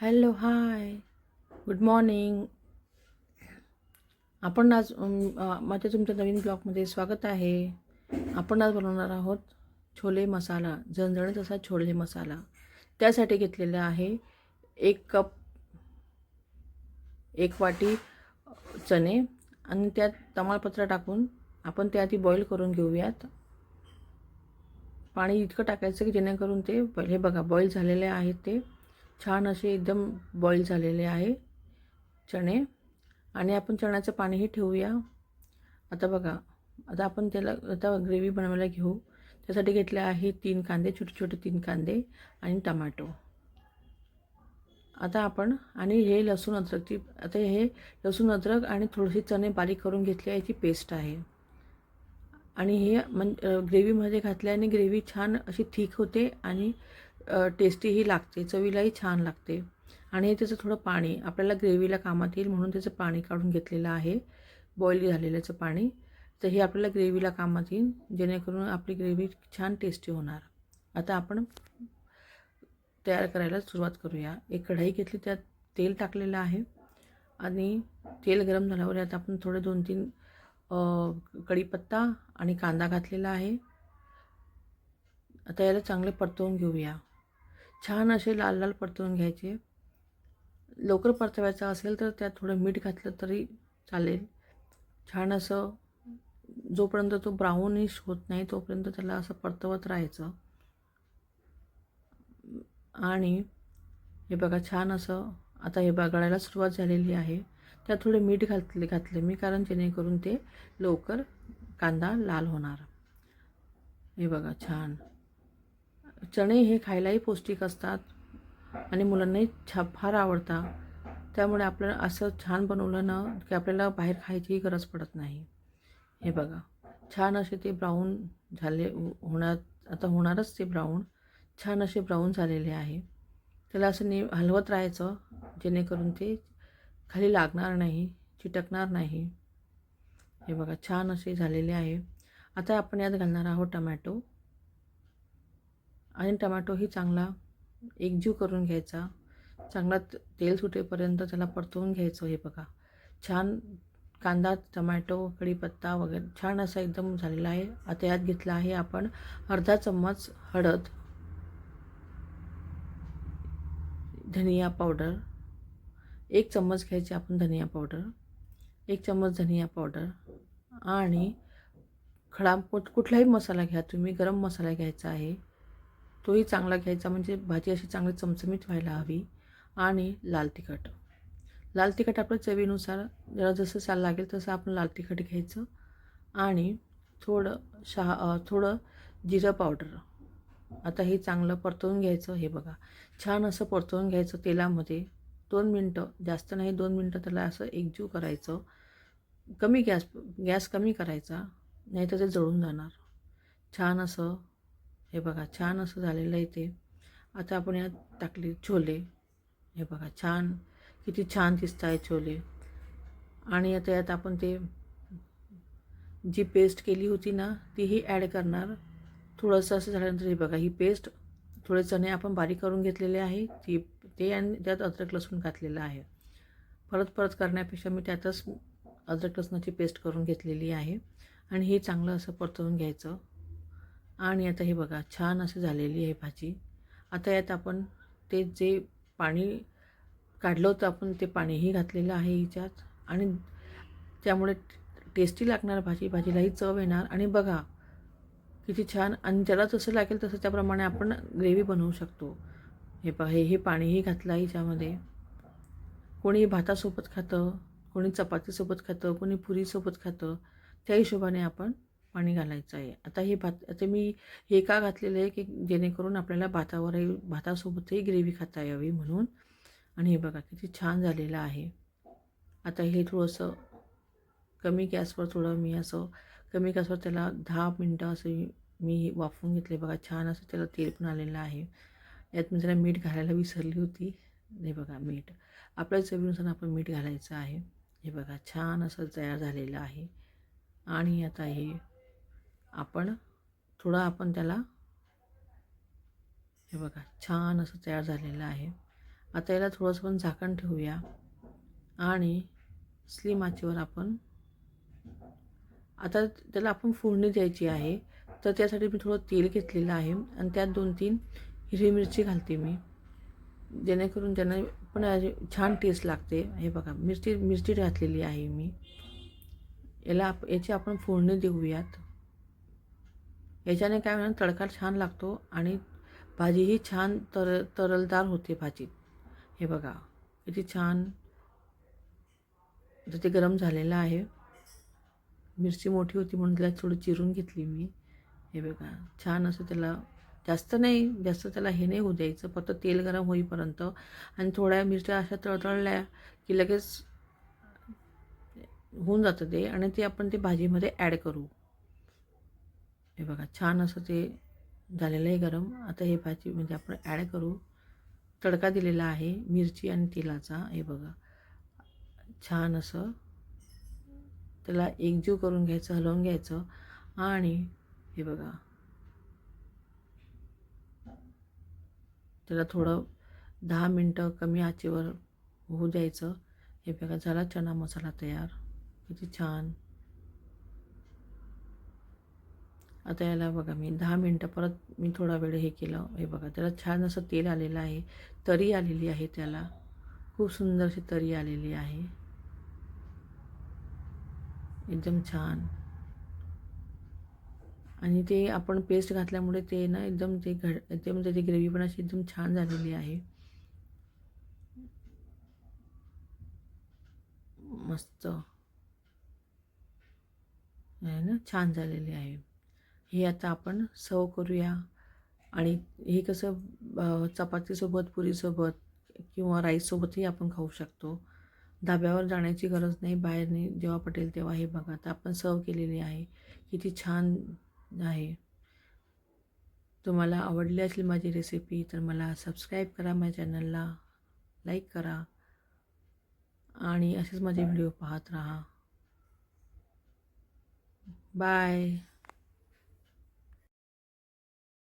Hello hi. Good morning आपण आज माझ्या तुमच्या नवीन ब्लॉगमध्ये स्वागत आहे. आपण आज बनवणार आहोत छोले मसाला झणझणीत असा छोले मसाला. त्यासाठी घेतलेला आहे एक कप एक वाटी चणे आणि त्यात तमालपत्र टाकून आपण ते आधी बॉईल करून घेऊयात. पाणी इतकं टाकायचं की जेणेकरून ते हे बघा बॉईल झालेले आहेत ते. छान असे एकदम बॉईल झालेले आहे चणे. आणि आपण चण्याचं पाणीही ठेवूया. आता बघा आता आपण त्याला आता ग्रेव्ही बनवायला घेऊ. त्यासाठी घेतले आहे तीन कांदे छोटे छोटे तीन कांदे आणि टमाटो. आता आपण आणि हे लसूण अद्रकची आता हे लसूण अद्रक आणि थोडीशी चणे बारीक करून घेतली आहे याची पेस्ट आहे. आणि हे मन ग्रेव्हीमध्ये घातल्याने ग्रेव्ही छान अशी थिक होते आणि टेस्टीही लागते चवीलाही छान लागते. आणि हे त्याचं थोडं पाणी आपल्याला ग्रेव्हीला कामात येईल म्हणून त्याचं पाणी काढून घेतलेलं आहे. बॉईल झालेल्याचं पाणी. तर हे आपल्याला ग्रेव्हीला कामात येईल जेणेकरून आपली ग्रेव्ही छान टेस्टी होणार. आता आपण तयार करायला सुरुवात करूया. एक कढाई घेतली त्यात तेल टाकलेलं आहे. आणि तेल गरम झाल्यावर यात आपण थोडे दोन तीन कढीपत्ता आणि कांदा घातलेला आहे. आता याला चांगले परतवून घेऊया. छान असे लाल लाल परतवून घ्यायचे. लवकर परतवायचं असेल तर त्यात थोडं मीठ घातलं तरी चालेल. छान असं जोपर्यंत तो ब्राऊनिश होत नाही तोपर्यंत त्याला असं परतवत राहायचं. आणि हे बघा छान असं आता हे बघायला सुरुवात झालेली आहे. त्यात थोडे मीठ घातले घातले मी कारण जेणेकरून ते लवकर कांदा लाल होणार. हे बघा छान. चणे हे खायलाही पौष्टिक असतात आणि मुलांनाही छा फार आवडतात. त्यामुळे आपल्याला असं छान बनवलं ना की आपल्याला बाहेर खायचीही गरज पडत नाही. हे बघा. छान असे ते ब्राऊन झाले होणार आता होणारच ते ब्राऊन छान असे ब्राऊन झालेले आहे. त्याला असं ने हलवत राहायचं जेणेकरून ते खाली लागणार नाही चिटकणार नाही. हे बघा छान असे झालेले आहे. आता आपण यात घालणार आहोत टमॅटो. आणि टमॅटोही चांगला एकजीव करून घ्यायचा. चांगला तेल सुटेपर्यंत त्याला परतवून घ्यायचं हे बघा. छान कांदा टमॅटो कढीपत्ता वगैरे छान असा एकदम झालेला आहे. आता यात घेतला आहे आपण अर्धा चम्मच हळद धनिया पावडर एक चम्मच घ्यायची आपण धनिया पावडर एक चम्मच धनिया पावडर आणि खडा कुठलाही मसाला घ्या. तुम्ही गरम मसाला घ्यायचा आहे. तोही चांगला घ्यायचा म्हणजे भाजी अशी चांगली चमचमीत व्हायला हवी आणि लाल तिखट. लाल तिखट आपल्या चवीनुसार जरा जसं चाल लागेल तसं आपण लाल तिखट घ्यायचं आणि थोडं शहा थोडं जिरं पावडर. आता हे चांगलं परतवून घ्यायचं हे बघा. छान असं परतवून घ्यायचं तेलामध्ये. दोन मिनटं जास्त नाही दोन मिनटं त्याला असं एकजीव करायचं. कमी गॅस गॅस कमी करायचा नाही तर ते जळून जाणार. छान असं हे बघा छान असं झालेलं आहे ते. आता आपण यात टाकले छोले. हे बघा छान किती छान दिसत आहे छोले. आणि आता यात आपण ते जी पेस्ट केली होती ना तीही ॲड करणार. थोडंसं असं झाल्यानंतर हे बघा ही पेस्ट थोडे चणे आपण बारीक करून घेतलेले आहे. ती ते आणि त्यात अद्रक लसूण घातलेलं आहे. परत परत करण्यापेक्षा मी त्यातच अद्रक लसणाची पेस्ट करून घेतलेली आहे. आणि हे चांगलं असं परतवून घ्यायचं. आणि आता हे बघा छान असं झालेली आहे भाजी. आता यात आपण ते जे पाणी काढलं होतं आपण ते पाणीही घातलेलं आहे हिच्यात. आणि त्यामुळे टेस्टी लागणार भाजी भाजीलाही चव येणार. आणि बघा किती छान आणि ज्याला जसं लागेल तसं त्याप्रमाणे आपण ग्रेव्ही बनवू शकतो. हे पा हे हे पाणीही घातलं आहे हिच्यामध्ये. कोणी भातासोबत खातं कोणी चपातीसोबत खातं कोणी पुरीसोबत खातं त्या हिशोबाने आपण पाणी घालायचं आहे. आता हे भात आता मी हे का घातलेलं आहे की जेणेकरून आपल्याला भातावरही भातासोबतही ग्रेव्ही खाता यावी म्हणून. आणि हे बघा किती छान झालेलं आहे. आता हे थोडंसं कमी गॅसवर थोडं मी असं कमी गॅसवर त्याला दहा मिनटं असं मी वाफवून घेतले. बघा छान असं त्याला तेल पण आलेलं आहे. यात मी त्याला मीठ घालायला विसरली होती. हे बघा मीठ. आपल्या चवीनुसार आपण मीठ घालायचं आहे. हे बघा छान असं तयार झालेलं आहे. आणि आता हे आपण थोडं आपण त्याला हे बघा छान असं तयार झालेलं आहे. आता याला थोडंसं पण झाकण ठेवूया आणि स्लिम आचेवर आपण आता त्याला आपण फोडणी द्यायची आहे. तर त्यासाठी मी थोडं तेल घेतलेलं आहे आणि त्यात दोन तीन हिरवी मिरची घालते मी. जेणेकरून त्यांना पण अशी छान टेस्ट लागते. हे बघा मिरची मिरची घातलेली आहे मी. याला आप याची आपण फोडणी देऊयात. याच्याने काय म्हणून तडका छान लागतो आणि भाजीही छान तर तरलदार होते भाजीत हे बघा किती छान. तर ते गरम झालेलं आहे. मिरची मोठी होती म्हणून त्याला थोडी चिरून घेतली मी. हे बघा छान असं त्याला जास्त नाही जास्त त्याला हे नाही होऊ द्यायचं. फक्त तेल गरम होईपर्यंत. आणि थोड्या मिरच्या अशा तळतळल्या की लगेच होऊन जातं ते. आणि ते आपण ते भाजीमध्ये ॲड करू. हे बघा छान असं ते झालेलं आहे गरम. आता हे भाजी म्हणजे आपण ॲड करू. तडका दिलेला आहे मिरची आणि तेलाचा हे बघा. छान असं. त्याला एकजीव करून घ्यायचं हलवून घ्यायचं. आणि हे बघा. त्याला थोडं दहा मिनटं कमी आचेवर होऊ द्यायचं. हे बघा झाला चणा मसाला तयार. किती छान. आता याला बघा मी दहा मिनटं परत मी थोडा वेळ हे केलं. हे बघा त्याला छान असं तेल आलेलं आहे. तरी आलेली आहे त्याला. खूप सुंदरशी तरी आलेली आहे. एकदम छान. आणि ते आपण पेस्ट घातल्यामुळे ते ना एकदम ते घड एकदम त्याची ग्रेव्ही पण अशी एकदम छान झालेली आहे. मस्त. आहे ना? छान झालेली आहे. हे आता आपण सर्व करूया. आणि हे कसं चपातीसोबत पुरीसोबत किंवा राईससोबतही आपण खाऊ शकतो. धाब्यावर जाण्याची गरज नाही बाहेरने जेव्हा पटेल तेव्हा. हे बघा आता आपण सर्व केलेली आहे. किती छान आहे. तुम्हाला आवडली असेल माझी रेसिपी तर मला सबस्क्राईब करा माझ्या चॅनलला लाईक करा आणि असेच माझे व्हिडिओ पाहत राहा. बाय.